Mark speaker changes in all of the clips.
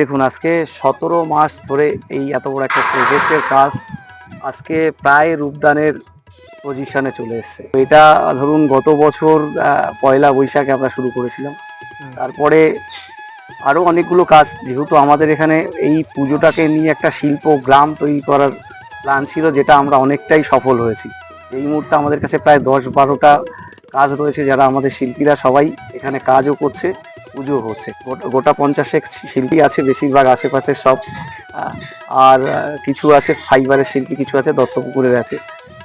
Speaker 1: দেখুন আজকে সতেরো মাস ধরে এই এত বড় একটা প্রজেক্টের কাজ আজকে প্রায় রূপদানের পজিশনে চলে এসেছে। এটা ধরুন গত বছর পয়লা বৈশাখে আমরা শুরু করেছিলাম। তারপরে আরও অনেকগুলো কাজ যেহেতু আমাদের এখানে এই পুজোটাকে নিয়ে একটা শিল্প গ্রাম তৈরি করার প্ল্যান ছিল যেটা আমরা অনেকটাই সফল হয়েছি। এই মুহূর্তে আমাদের কাছে প্রায় দশ বারোটা কাজ রয়েছে যারা আমাদের শিল্পীরা সবাই এখানে কাজও করছে। পুজো হচ্ছে। গোটা- পঞ্চাশেক শিল্পী আছে বেশিরভাগ আশেপাশের সব আর কিছু আছে ফাইবারের শিল্পী কিছু আছে দত্তপুকুরের আছে।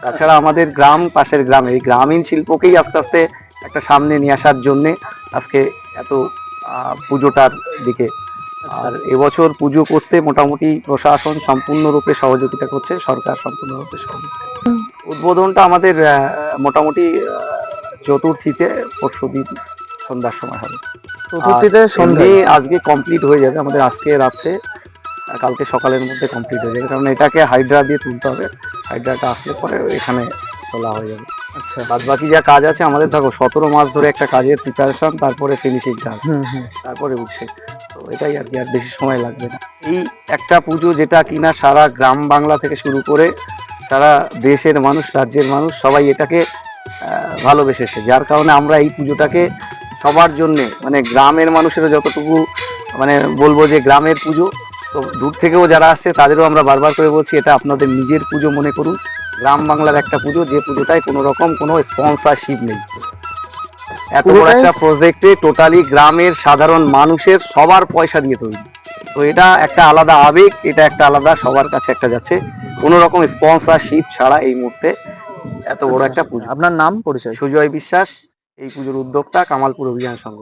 Speaker 1: তাছাড়া আমাদের গ্রাম পাশের গ্রামে এই গ্রামীণ শিল্পকেই আস্তে আস্তে একটা সামনে নিয়ে আসার জন্যে আজকে এত পুজোটার দিকে। আর এবছর পুজো করতে মোটামুটি প্রশাসন সম্পূর্ণরূপে সহযোগিতা করছে সরকার সম্পূর্ণরূপে সহযোগিতা উদ্বোধনটা আমাদের মোটামুটি চতুর্থীতে পরশু দিন সন্ধ্যার সময় হবে।
Speaker 2: চতুর্থীতে
Speaker 1: এমনি আজকে কমপ্লিট হয়ে যাবে আমাদের আজকে রাত্রে। কালকে সকালের মধ্যে কমপ্লিট হয়ে যাবে। কারণ এটাকে হাইড্রা দিয়ে তুলতে হবে। হাইড্রাটা আসলে পরে এখানে তোলা হয়ে যাবে।
Speaker 2: আচ্ছা।
Speaker 1: বাদ বাকি যা কাজ আছে আমাদের দেখো সতেরো মাস ধরে একটা কাজের প্রিপারেশন তারপরে ফিনিশিং কাজ। তারপরে উঠছে। তো এটাই আর কি আর বেশি সময় লাগবে না। এই একটা পুজো যেটা কিনা সারা গ্রাম বাংলা থেকে শুরু করে সারা দেশের মানুষ রাজ্যের মানুষ সবাই এটাকে ভালোবেসেছে। যার কারণে আমরা এই পুজোটাকে সবার জন্য মানে গ্রামের মানুষেরও যতটুকু মানে বলব যে গ্রামের পুজো তো দূর থেকেও যারা আসছে তাদেরও আমরা বারবার করে বলছি এটা আপনাদের নিজের পুজো মনে করুন। গ্রাম বাংলার একটা পুজো যে পুজোটায় কোনো রকম কোনো স্পন্সরশিপ নেই। এত বড় একটা প্রজেক্টে টোটালি গ্রামের সাধারণ মানুষের সবার পয়সা দিয়ে তৈরি। তো এটা একটা আলাদা আবেগ এটা একটা আলাদা সবার কাছে একটা যাচ্ছে। কোনো রকম স্পন্সরশিপ ছাড়া এই মুহূর্তে এত বড়
Speaker 2: আচ্ছা।
Speaker 1: একটা পুজো।
Speaker 2: আপনার নাম পরিচয়?
Speaker 1: সুজয় বিশ্বাস এই পুজোর উদ্যোক্তা কামালপুর অভিযান সংঘ